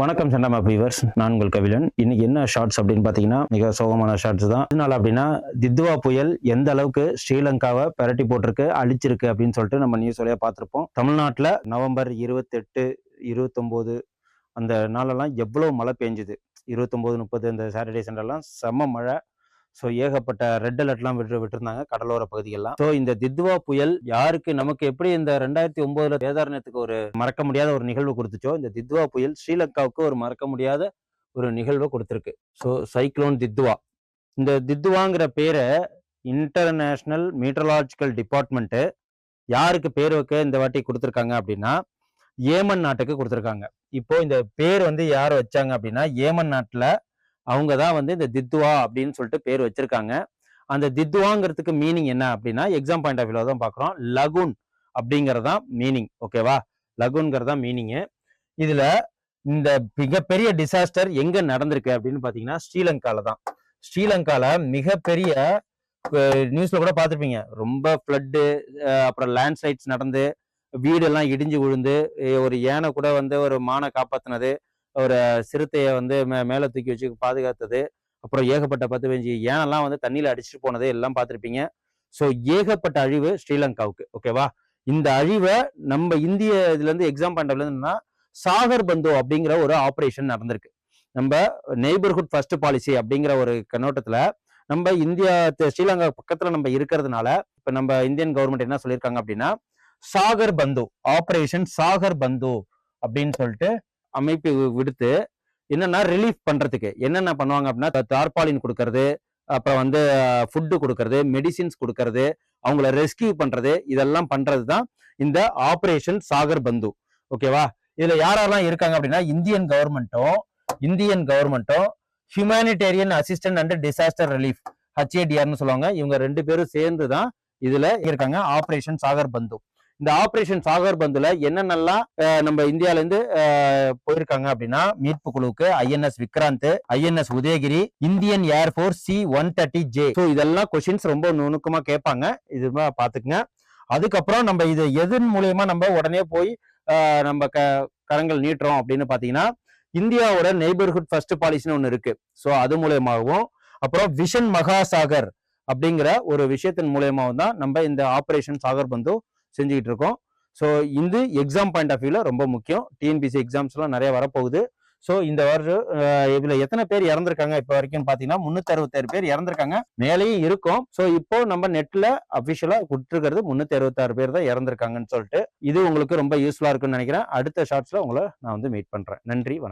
வணக்கம் சண்டமா பீவர்ஸ் நான் உங்கள் கவிழன் இன்னைக்கு என்ன ஷார்ட்ஸ் அப்படின்னு பார்த்தீங்கன்னா மிக சோகமான ஷார்ட்ஸ் தான். அதனால அப்படின்னா தித்வா புயல் எந்த அளவுக்கு ஸ்ரீலங்காவை பரட்டி போட்டிருக்கு அழிச்சிருக்கு அப்படின்னு சொல்லிட்டு நம்ம நியூஸ் வழியா பார்த்துருப்போம். தமிழ்நாட்டில் நவம்பர் இருபத்தெட்டு இருபத்தொம்போது அந்த நாளெல்லாம் எவ்வளோ மழை பெஞ்சுது. இருபத்தொம்போது முப்பது அந்த சாட்டர்டே சண்டெல்லாம் செம்ம மழை. ஸோ ஏகப்பட்ட ரெட் அலர்ட்லாம் விட்டு விட்டுருந்தாங்க கடலோர பகுதிகள்லாம். ஸோ இந்த தித்வா புயல் யாருக்கு நமக்கு எப்படி இந்த ரெண்டாயிரத்தி ஒன்பதுல வேதாரணத்துக்கு ஒரு மறக்க முடியாத ஒரு நிகழ்வு கொடுத்துச்சோ இந்த தித்வா புயல் ஸ்ரீலங்காவுக்கு ஒரு மறக்க முடியாத ஒரு நிகழ்வை கொடுத்துருக்கு. So cyclone Ditwah. இந்த தித்வாங்கிற பேரை இன்டர்நேஷ்னல் மீட்டரலாஜிக்கல் டிபார்ட்மெண்ட்டு யாருக்கு பேர் வைக்க இந்த வாட்டி கொடுத்துருக்காங்க அப்படின்னா ஏமன் நாட்டுக்கு கொடுத்துருக்காங்க. இப்போ இந்த பேர் வந்து யார் வச்சாங்க அப்படின்னா ஏமன் நாட்டில் அவங்க தான் வந்து இந்த தித்வா அப்படின்னு சொல்லிட்டு பேர் வச்சிருக்காங்க. அந்த தித்வாங்கிறதுக்கு மீனிங் என்ன அப்படின்னா எக்ஸாம் பாயிண்ட் ஆஃப் வியூல தான் பார்க்குறோம். லகுன் அப்படிங்கிறது தான் மீனிங் ஓகேவா லகுன்கிறதா தான் மீனிங்கு இதுல இந்த மிகப்பெரிய டிசாஸ்டர் எங்க நடந்திருக்கு அப்படின்னு பாத்தீங்கன்னா ஸ்ரீலங்கால தான். ஸ்ரீலங்கால மிகப்பெரிய நியூஸ்ல கூட பார்த்துருப்பீங்க. ரொம்ப ஃப்ளட்டு அப்புறம் லேண்ட்ஸ்லைட்ஸ் நடந்து வீடெல்லாம் இடிஞ்சு விழுந்து ஒரு யானை கூட வந்து ஒரு மானை காப்பாத்தினது ஒரு சிறுத்தையை வந்து மே மேலே தூக்கி வச்சு பாதுகாத்தது. அப்புறம் ஏகப்பட்ட பத்து பதினஞ்சு ஏனெல்லாம் வந்து தண்ணியில் அடிச்சுட்டு போனது எல்லாம் பார்த்துருப்பீங்க. ஸோ ஏகப்பட்ட அழிவு ஸ்ரீலங்காவுக்கு ஓகேவா இந்த அழிவை நம்ம இந்திய இதுலேருந்து எக்ஸாம் பாயிண்ட் என்னன்னா சாகர் பந்து அப்படிங்கிற ஒரு ஆப்ரேஷன் நடந்திருக்கு. நம்ம நெய்பர்ஹுட் ஃபர்ஸ்ட் பாலிசி அப்படிங்கிற ஒரு கண்ணோட்டத்தில் நம்ம இந்தியா த- ஸ்ரீலங்கா பக்கத்தில் நம்ம இருக்கிறதுனால இப்போ நம்ம இந்தியன் கவர்மெண்ட் என்ன சொல்லியிருக்காங்க அப்படின்னா சாகர் பந்து ஆப்ரேஷன் சாகர் பந்து அப்படின்னு சொல்லிட்டு அமைப்பு விடுத்து என்னன்னா ரிலீஃப் பண்றதுக்கு. என்னென்ன பண்ணுவாங்க அப்படின்னா தார்பாலின் கொடுக்கறது அப்புறம் வந்து ஃபுட்டு கொடுக்கறது மெடிசின்ஸ் கொடுக்கறது அவங்கள ரெஸ்கியூ பண்றது இதெல்லாம் பண்றது தான் இந்த ஆபரேஷன் சாகர் பந்து. ஓகேவா இதுல யாரெல்லாம் இருக்காங்க அப்படின்னா இந்தியன் கவர்மெண்ட்டும் இந்தியன் கவர்மெண்ட்டும் humanitarian assistant and disaster relief ஹச்ஏடிஆர்னு சொல்லுவாங்க. இவங்க ரெண்டு பேரும் சேர்ந்து தான் இதுல இருக்காங்க ஆபரேஷன் சாகர் பந்து. இந்த ஆபரேஷன் சாகர் பந்துல என்னென்னலாம் நம்ம இந்தியால இருந்து போயிருக்காங்க அப்படின்னா மீட்பு குழுவுக்கு INS Vikrant INS Udayagiri Indian air force C one thirty J so இதெல்லாம் கொஸ்டின்ஸ் ரொம்ப நுணுக்கமா கேட்பாங்க. இது மா- பாத்துக்குங்க அதுக்கப்புறம் நம்ம இது எதன் மூலியமா நம்ம உடனே போய் நம்ம க கரங்கள் நீட்டுறோம் அப்படின்னு பாத்தீங்கன்னா இந்தியாவோட நெய்பர்ஹுட் ஃபர்ஸ்ட் பாலிசின்னு ஒன்று இருக்கு. ஸோ அது மூலயமாகவும் அப்புறம் விஷன் மகாசாகர் அப்படிங்கிற ஒரு விஷயத்தின் மூலயமாவும் தான் நம்ம இந்த ஆபரேஷன் சாகர் பந்து செஞ்சுக்கிட்டு இருக்கோம் ஸோ இந்த எக்ஸாம் பாயிண்ட் ஆஃப் வியூவில் ரொம்ப முக்கியம். டிஎன்பிசி எக்ஸாம்ஸ்லாம் நிறைய வரப்போகுது. ஸோ இந்த வருஷம் இதில் எத்தனை பேர் இறந்துருக்காங்க இப்போ வரைக்கும் பார்த்தீங்கன்னா முந்நூற்றி அறுபத்தாறு பேர் இறந்துருக்காங்க. மேலேயும் இருக்கும். ஸோ இப்போ நம்ம நெட்டில் அஃபிஷியலாக கொடுத்துருக்கிறது முந்நூற்றி அறுபத்தாறு பேர் தான் இறந்துருக்காங்கன்னு சொல்லிட்டு இது உங்களுக்கு ரொம்ப யூஸ்ஃபுல்லாக இருக்கும்னு நினைக்கிறேன். அடுத்த ஷார்ட்ஸில் உங்களை நான் வந்து மீட் பண்ணுறேன் நன்றி வணக்கம்.